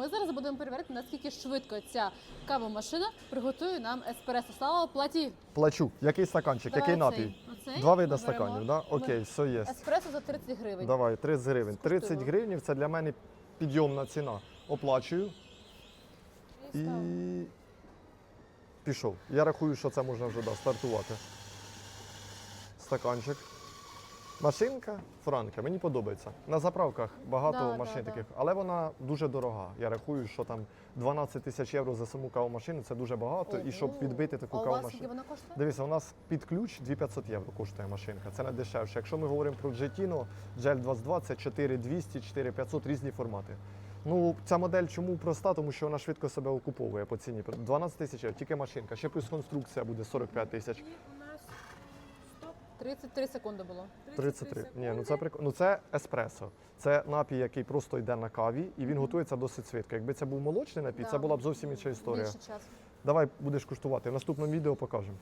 Ми зараз будемо перевіряти, наскільки швидко ця кавомашина приготує нам еспресо. Слава платі. Плачу. Який стаканчик, який Давай напій? оцей. Оцей Два види ми стаканів, да? Окей, все є. Еспресо за 30 гривень. Давай, 30 гривень. 30 Скуштуємо. гривень це для мене підйомна ціна. Оплачую і пішов. Я рахую, що це можна вже да, стартувати. Стаканчик. Машинка франка, мені подобається. На заправках багато Да, машин да, да. таких, але вона дуже дорога. Я рахую, що там 12 тисяч євро за саму кавомашину це дуже багато. І щоб відбити таку а у вас вона коштує? Дивіться, у нас під ключ 2500 євро коштує машинка. Це не дешевше. Якщо ми говоримо про Jetino, GL 22, це 4200, 4500 різні формати. Ну, ця модель чому проста? Тому що вона швидко себе окуповує по ціні. 12 тисяч євро, тільки машинка. Ще плюс конструкція буде 45 тисяч. У нас стоп 33 секунди було. 33. секунди. Ні, ну це прик... ну це еспресо. Це напій, який просто йде на каві, і він готується досить швидко. Якби це був молочний напій, Да. це була б зовсім інша історія. Більше часу. Давай будеш куштувати. В наступному відео покажемо.